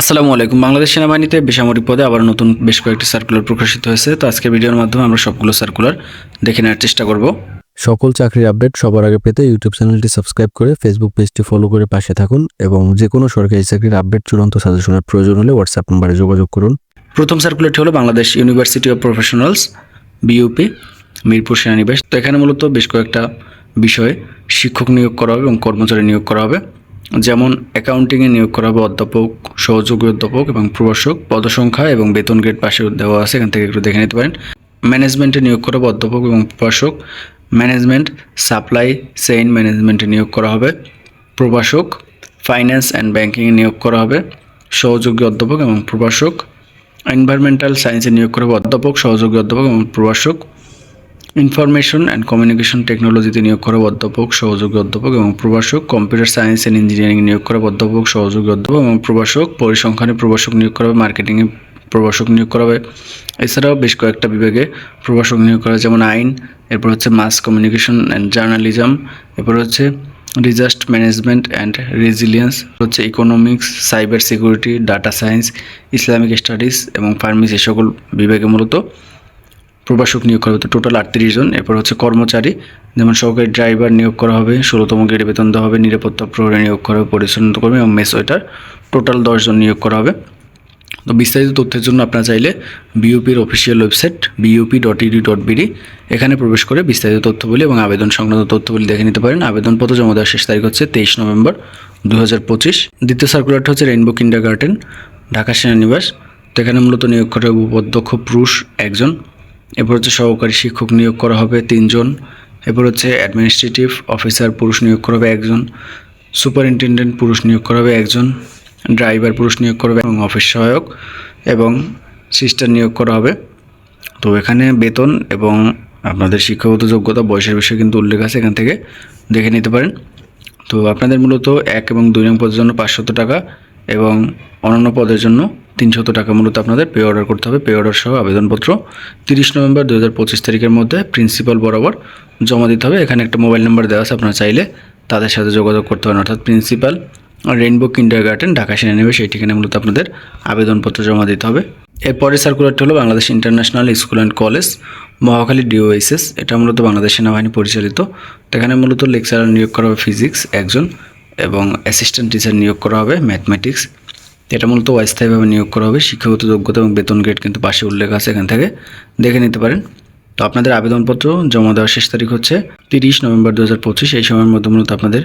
আসসালামু আলাইকুম। বাংলাদেশ সেনাবাহিনীতে বেসামরিক পদে আবার নতুন বেশ কয়েকটি সার্কুলার প্রকাশিত হয়েছে। তো আজকের ভিডিওর মাধ্যমে আমরা সবগুলো সার্কুলার দেখে নেওয়ার চেষ্টা করব। সকল চাকরির আপডেট সবার আগে পেতে ইউটিউব চ্যানেলটি সাবস্ক্রাইব করে ফেসবুক পেজটি ফলো করে পাশে থাকুন এবং যে কোনো সরকারি চাকরির আপডেট চূড়ান্ত সাজেশনের প্রয়োজন হলে হোয়াটসঅ্যাপ নম্বরে যোগাযোগ করুন। প্রথম সার্কুলারটি হলো Bangladesh university of professionals B U P Mirpur সেনানিবাস। তো এখানে মূলত বেশ কয়েকটা বিষয়ে শিক্ষক নিয়োগ করা হবে এবং কর্মচারী নিয়োগ করা হবে। যেমন অ্যাকাউন্টিংয়ে নিয়োগ করা হবে অধ্যাপক, সহযোগী অধ্যাপক এবং প্রভাষক, পদসংখ্যা এবং বেতন গ্রেড পাশে দেওয়া আছে, এখান থেকে একটু দেখে নিতে পারেন। ম্যানেজমেন্টে নিয়োগ করা হবে অধ্যাপক এবং প্রভাষক। ম্যানেজমেন্ট সাপ্লাই চেইন ম্যানেজমেন্টে নিয়োগ করা হবে। প্রভাষক ফাইন্যান্স অ্যান্ড ব্যাংকিংয়ে নিয়োগ করা হবে। সহযোগী অধ্যাপক এবং প্রভাষক। এনভায়রনমেন্টাল সায়েন্সে নিয়োগ করা হবে অধ্যাপক, সহযোগী অধ্যাপক এবং প্রভাষক। ইনফরমেশন অ্যান্ড কমিউনিকেশন টেকনোলজিতে নিয়োগ করা অধ্যাপক, সহযোগী অধ্যাপক এবং প্রভাষক, কম্পিউটার সায়েন্স অ্যান্ড ইঞ্জিনিয়ারিং নিয়োগ করা অধ্যাপক, সহযোগী অধ্যাপক এবং প্রভাষক, পরিসংখ্যানে প্রভাষক নিয়োগ করা হবে, মার্কেটিংয়ে প্রভাষক নিয়োগ করা হবে। এছাড়াও বেশ কয়েকটা বিভাগে প্রভাষক নিয়োগ করা যেমন আইন, এরপর হচ্ছে মাস কমিউনিকেশন অ্যান্ড জার্নালিজম, এরপর হচ্ছে ডিজাস্ট ম্যানেজমেন্ট অ্যান্ড রেজিলিয়েন্স হচ্ছে economics, cyber security, data science, Islamic studies এবং ফার্মিস সকল বিভাগে মূলত। প্রবাসক নিয়োগ করা হবে টোটাল আটত্রিশ জন। এরপর হচ্ছে কর্মচারী। যেমন সহকারী ড্রাইভার নিয়োগ করা হবে, ষোলোতম গ্রেডে বেতন দেওয়া হবে, নিরাপত্তা প্রহরী নিয়োগ করা হবে, পরিচ্ছন্ন কর্মী এবং মেস ওয়েটার। টোটাল দশজন নিয়োগ করা হবে। তো বিস্তারিত তথ্যের জন্য আপনারা চাইলে বিইউপির official website B U P dot E D dot B D এখানে প্রবেশ করে বিস্তারিত তথ্যগুলি এবং আবেদন সংক্রান্ত তথ্যগুলি দেখে নিতে পারেন। আবেদনপত্র জমা দেওয়ার শেষ তারিখ হচ্ছে তেইশ নভেম্বর দু হাজার পঁচিশ। দ্বিতীয় সার্কুলারটা হচ্ছে রেইনবো কিন্ডার গার্ডেন ঢাকা সেনানিবাস। তো এখানে মূলত নিয়োগ করা উপাধ্যক্ষ পুরুষ একজন। এরপর হচ্ছে সহকারী শিক্ষক নিয়োগ করা হবে তিনজন। এরপর হচ্ছে অ্যাডমিনিস্ট্রেটিভ অফিসার পুরুষ নিয়োগ করা হবে একজন। সুপারিনটেন্ডেন্ট পুরুষ নিয়োগ করা হবে একজন। ড্রাইভার পুরুষ নিয়োগ করা হবে এবং অফিস সহায়ক এবং সিস্টার নিয়োগ করা হবে। তো এখানে বেতন এবং আপনাদের শিক্ষাগত যোগ্যতা, বয়সের বিষয়ে কিন্তু উল্লেখ আছে, এখান থেকে দেখে নিতে পারেন। তো আপনাদের মূলত এক এবং দুই নং পদের জন্য পাঁচশত টাকা। এবং অন্যান্য পদের জন্য তিনশত টাকা মূলত আপনাদের পে অর্ডার করতে হবে। পে অর্ডার সহ আবেদনপত্র তিরিশ নভেম্বর দু হাজার পঁচিশ তারিখের মধ্যে প্রিন্সিপাল বরাবর জমা দিতে হবে। এখানে একটা মোবাইল নাম্বার দেওয়া আছে, আপনারা চাইলে তাদের সাথে যোগাযোগ করতে পারেন। অর্থাৎ প্রিন্সিপাল রেইনবো কিন্ডার গার্ডেন ঢাকা সেনানিবাস এই ঠিকানায় মূলত আপনাদের আবেদনপত্র জমা দিতে হবে। এরপরে সার্কুলারটি হলো Bangladesh international school and college Mohakhali D O S S এটা মূলত বাংলাদেশ সেনাবাহিনী পরিচালিত। এখানে মূলত লেকচারার নিয়োগ করা হবে ফিজিক্স একজন। এবং অ্যাসিস্ট্যান্ট টিচার নিয়োগ করা হবে ম্যাথমেটিক্স এটা মূলত অস্থায়ীভাবে নিয়োগ করা হবে, শিক্ষাগত যোগ্যতা এবং বেতন গ্রেড কিন্তু পাশে উল্লেখ আছে এখান থেকে। দেখে নিতে পারেন। তো আপনাদের আবেদনপত্র জমা দেওয়ার শেষ তারিখ হচ্ছে তিরিশ নভেম্বর দু হাজার পঁচিশ। এই সময়ের মধ্যে মূলত আপনাদের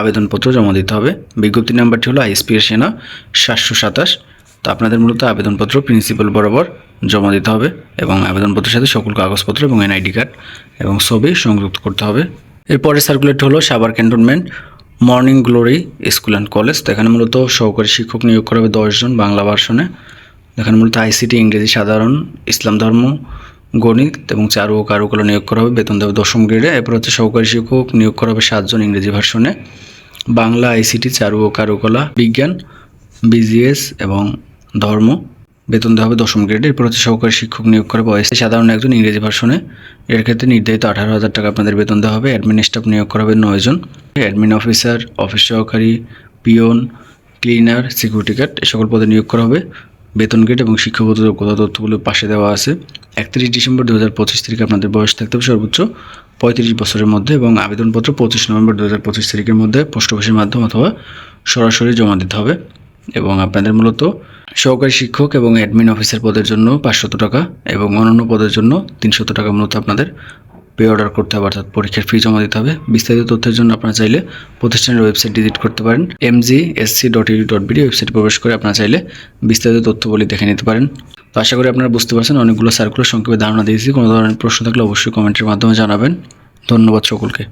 আবেদনপত্র জমা দিতে হবে। বিজ্ঞপ্তি নাম্বারটি হলো আইএসপি এর সেনা সাতশো সাতাশ। তো আপনাদের মূলত আবেদনপত্র প্রিন্সিপাল বরাবর জমা দিতে হবে এবং আবেদনপত্রের সাথে সকল কাগজপত্র এবং এনআইডি কার্ড এবং ছবি সংযুক্ত করতে হবে। এরপরে সার্কুলেট হলো Savar cantonment. Morning glory school and college এখানে মূলত সহকারী শিক্ষক নিয়োগ করা হবে দশজন বাংলা ভার্সনে। এখানে মূলত আইসিটি ইংরেজি সাধারণ, ইসলাম ধর্ম, গণিত এবং চারু ও কারুকলা নিয়োগ করা হবে। বেতন দেবে দশম গ্রেডে এরপর হচ্ছে সহকারী শিক্ষক নিয়োগ করা হবে সাতজন ইংরেজি ভার্সনে। বাংলা আইসিটি চারু ও কারুকলা, বিজ্ঞান বিজিএস এবং ধর্ম। বেতন দেওয়া হবে দশম গ্রেডে এরপর হচ্ছে সহকারী শিক্ষক নিয়োগ করা ওএসসি সাধারণ একজন ইংরেজি ভার্সনে এর ক্ষেত্রে নির্ধারিত আঠারো হাজার টাকা আপনাদের বেতন দেওয়া হবে। অ্যাডমিন স্টাফ নিয়োগ করা হবে নয়জন অ্যাডমিন অফিসার অফিস সহকারী, পিয়ন ক্লিনার সিকিউরিটি গার্ড এ সকল পদে নিয়োগ করা হবে। বেতন গ্রেড এবং শিক্ষাগত যোগ্যতা তথ্যগুলো পাশে দেওয়া আছে। একত্রিশ ডিসেম্বর দু হাজার পঁচিশ তারিখে আপনাদের বয়স থাকতে হবে সর্বোচ্চ পঁয়ত্রিশ বছরের মধ্যে এবং আবেদনপত্র পঁচিশ নভেম্বর দু হাজার পঁচিশ তারিখের মধ্যে পোস্ট অফিসের মাধ্যমে অথবা সরাসরি জমা দিতে হবে। এবং আপনাদের মূলত সহকারী শিক্ষক এবং অ্যাডমিন অফিসার পদের জন্য পাঁচশত টাকা এবং অন্যান্য পদের জন্য তিনশত টাকা মূলত আপনাদের পে অর্ডার করতে হবে, অর্থাৎ পরীক্ষার ফি জমা দিতে হবে। বিস্তারিত তথ্যের জন্য আপনারা চাইলে প্রতিষ্ঠানের ওয়েবসাইট ভিজিট করতে পারেন। M G S C dot E D dot B D ওয়েবসাইটে প্রবেশ করে আপনারা চাইলে বিস্তারিত তথ্যবলি দেখে নিতে পারেন। তো আশা করি আপনারা বুঝতে পারছেন, অনেকগুলো সার্কুলার সংক্ষেপে ধারণা দিয়েছি। কোনো ধরনের প্রশ্ন থাকলে অবশ্যই কমেন্টের মাধ্যমে জানাবেন। ধন্যবাদ সকলকে।